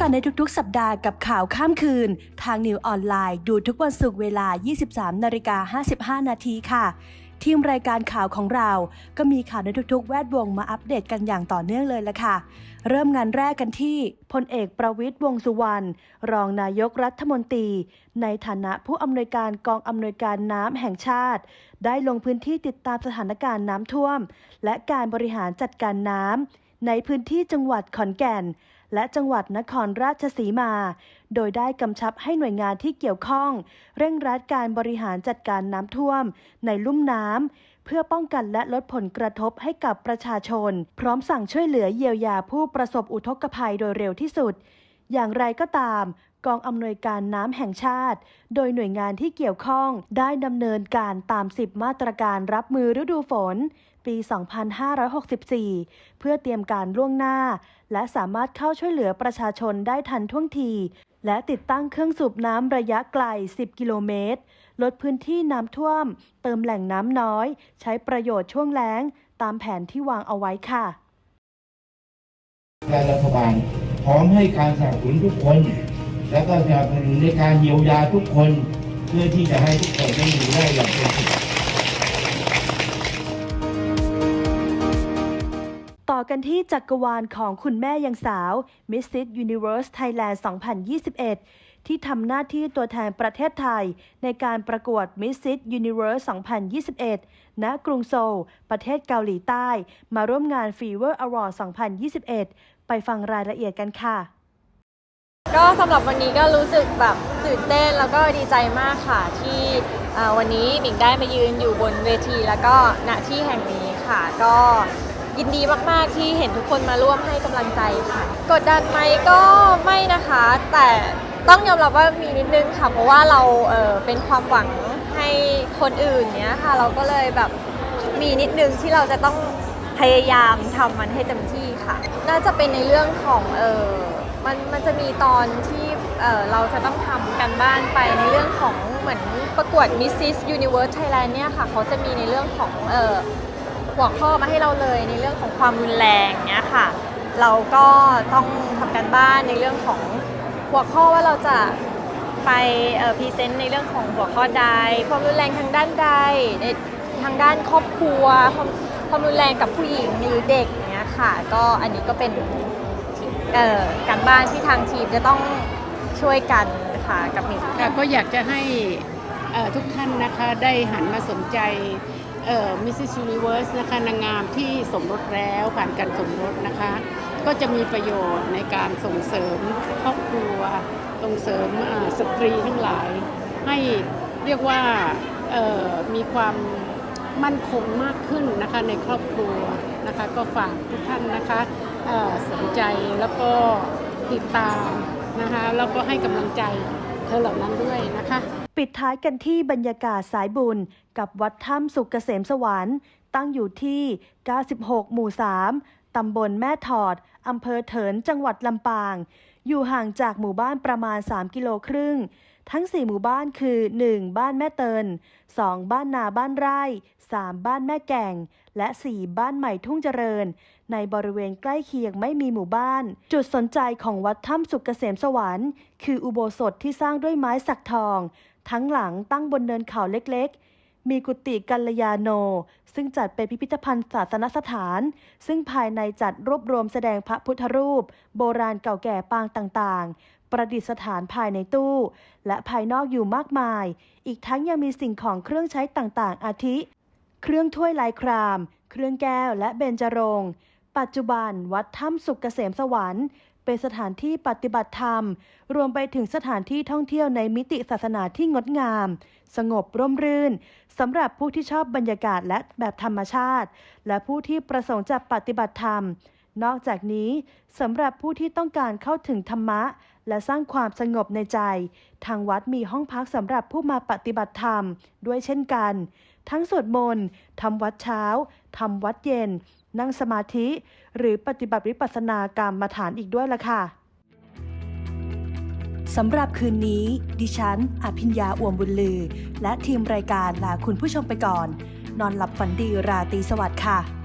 กันในทุกๆ สัปดาห์กับข่าวข้ามคืน ทางนิวออนไลน์ ดูทุกวันศุกร์เวลา 23นาฬิกา55 นาทีค่ะ ทีมรายการข่าวของเรา ก็มีข่าวในทุกๆ แวดวงมาอัปเดตกันอย่างต่อเนื่องเลยละค่ะ เริ่มงานแรกกันที่พลเอกประวิตยวงสุวรรณรองนายกรัฐมนตรี ในฐานะผู้อำนวยการกองอำนวยการน้ำแห่งชาติ ได้ลงพื้นที่ติดตามสถานการณ์น้ำท่วม และการบริหารจัดการน้ำในพื้นที่จังหวัดขอนแก่น และจังหวัดนครราชสีมา โดยได้กำชับให้หน่วยงานที่เกี่ยวข้อง เร่งรัดการบริหารจัดการน้ำท่วม ในลุ่มน้ำเพื่อป้องกันและลดผลกระทบให้กับประชาชน พร้อมสั่งช่วยเหลือเยียวยาผู้ประสบอุทกภัยโดยเร็วที่สุด อย่างไรก็ตาม กองอำนวยการน้ำแห่งชาติ โดยหน่วยงานที่เกี่ยวข้องได้ดำเนินการตาม 10 มาตรการรับมือฤดูฝน ปี 2564 เพื่อเตรียมการล่วงหน้า และสามารถเข้าช่วยเหลือประชาชนได้ทันท่วงที และติดตั้งเครื่องสูบน้ำระยะไกล 10 กิโลเมตร ลดพื้นที่น้ำท่วม เติมแหล่งน้ำน้อย ใช้ประโยชน์ช่วงแล้ง ตามแผนที่วางเอาไว้ค่ะและรัฐบาล ร้อมให้การสนับสนุนทุกคน แล้วก็สนับสนุนในการเยียวยาทุกคน เพื่อที่จะให้ทุกคนได้อยู่ได้อย่างเป็นสุขต่อกันที่จักรวาลของคุณแม่ยังสาว Mrs. Universe Thailand 2021 ที่ทำหน้าที่ตัวแทนประเทศไทย ในการประกวด Mrs. Universe 2021 ณ กรุงโซล ประเทศเกาหลีใต้ มาร่วมงาน Fever Award 2021 ไปฟังรายละเอียดกันค่ะ ก็สำหรับวันนี้ก็รู้สึกแบบตื่นเต้นแล้วก็ดีใจมากค่ะที่วันนี้หมิงได้มายืนอยู่บนเวที แล้วก็ณที่แห่งนี้ค่ะก็ยินดีมาก ๆ ที่เห็นทุกคนมาร่วมให้กำลังใจค่ะ กดดันไหมก็ไม่นะคะ แต่ ต้องยอมรับว่ามีนิดนึงค่ะ เพราะว่าเราเออเป็นความหวังให้คนอื่นเนี้ยค่ะ เราก็เลยแบบมีนิดนึงที่เราจะต้องพยายามทำมันให้เต็มที่ค่ะ น่าจะเป็นในเรื่องของเออมันมันจะมีตอนที่เออเราจะต้องทำกันบ้านไปในเรื่องของเหมือนประกวด Mrs. Universe Thailand เนี่ยค่ะ เขาจะมีในเรื่องของเออ หัวข้อมาให้เราเลยในเรื่องของความรุนแรงเนี่ยค่ะ เราก็ต้องทำกันบ้านในเรื่องของ หัวข้อว่าเราจะไปพรีเซนต์ในเรื่องของหัวข้อใด ความรุนแรงทางด้านใดในทางด้านครอบครัวความความรุนแรงกับผู้หญิงหรือเด็กเนี่ยค่ะ ก็อันนี้ก็เป็นเอ่อการบ้านที่ทางทีมจะต้องช่วยกันค่ะกับมิงค่ะก็อยากจะให้เอ่อทุกท่านนะคะได้หันมาสนใจมิสซิสยูนิเวิร์สนะคะนางงามที่สมรสแล้วผ่านการสมรสนะคะ ก็จะมีประโยชน์ในการส่งเสริมครอบครัว ส่งเสริมสตรีทั้งหลาย ให้เรียกว่ามีความมั่นคงมากขึ้นนะคะในครอบครัวนะคะก็ฝากทุกท่านนะคะสนใจแล้วก็ติดตามนะคะแล้วก็ให้กำลังใจเธอเหล่านั้นด้วยนะคะ ปิดท้ายกันที่บรรยากาศสายบุญ กับวัดถ้ำสุกเกษมสวรรค์ ตั้งอยู่ที่ 96 หมู่ 3 ตำบลแม่ถอด อำเภอเถิน จังหวัดลำปาง อยู่ห่างจากหมู่บ้านประมาณ 3 กิโลครึ่ง ทั้ง 4 หมู่บ้านคือ 1. บ้านแม่เติน 2. บ้านนาบ้านไร่ 3. บ้านแม่แก่ง และ 4. บ้านใหม่ทุ่งเจริญ ในบริเวณใกล้เคียงไม่มีหมู่บ้าน จุดสนใจของวัดถ้ำสุกเกษมสวรรค์ คืออุโบสถที่สร้างด้วยไม้สักทอง ทั้งหลังตั้งบนเนินเขาเล็กๆ มีกุฏิกัลยาโน ซึ่งจัดเป็นพิพิธภัณฑ์ศาสนสถาน ซึ่งภายในจัดรวบรวมแสดงพระพุทธรูป โบราณเก่าแก่ปางต่างๆ ประดิษฐานภายในตู้ และภายนอกอยู่มากมาย อีกทั้งยังมีสิ่งของเครื่องใช้ต่างๆ อาทิ เครื่องถ้วยลายคราม เครื่องแก้วและเบญจรงค์ปัจจุบันวัดถ้ำสุกเกษมสวรรค์ เป็นสถานที่ปฏิบัติธรรม รวมไปถึงสถานที่ท่องเที่ยวในมิติศาสนาที่งดงาม สงบร่มรื่นสำหรับผู้ที่ชอบบรรยากาศและแบบธรรมชาติ และผู้ที่ประสงค์จะปฏิบัติธรรม นอกจากนี้สำหรับผู้ที่ต้องการเข้าถึงธรรมะ และสร้างความสงบในใจ ทางวัดมีห้องพักสำหรับผู้มาปฏิบัติธรรม ด้วยเช่นกัน ทั้งสวดมนต์ทำวัดเช้าทำวัดเย็น นั่งสมาธิ หรือปฏิบัติวิปัสสนากรรมฐานอีกด้วยล่ะค่ะสำหรับคืนนี้ ดิฉัน อภิญญาอ่วมบุญลือ และทีมรายการลาคุณผู้ชมไปก่อน นอนหลับฝันดีราตรีสวัสดิ์ค่ะ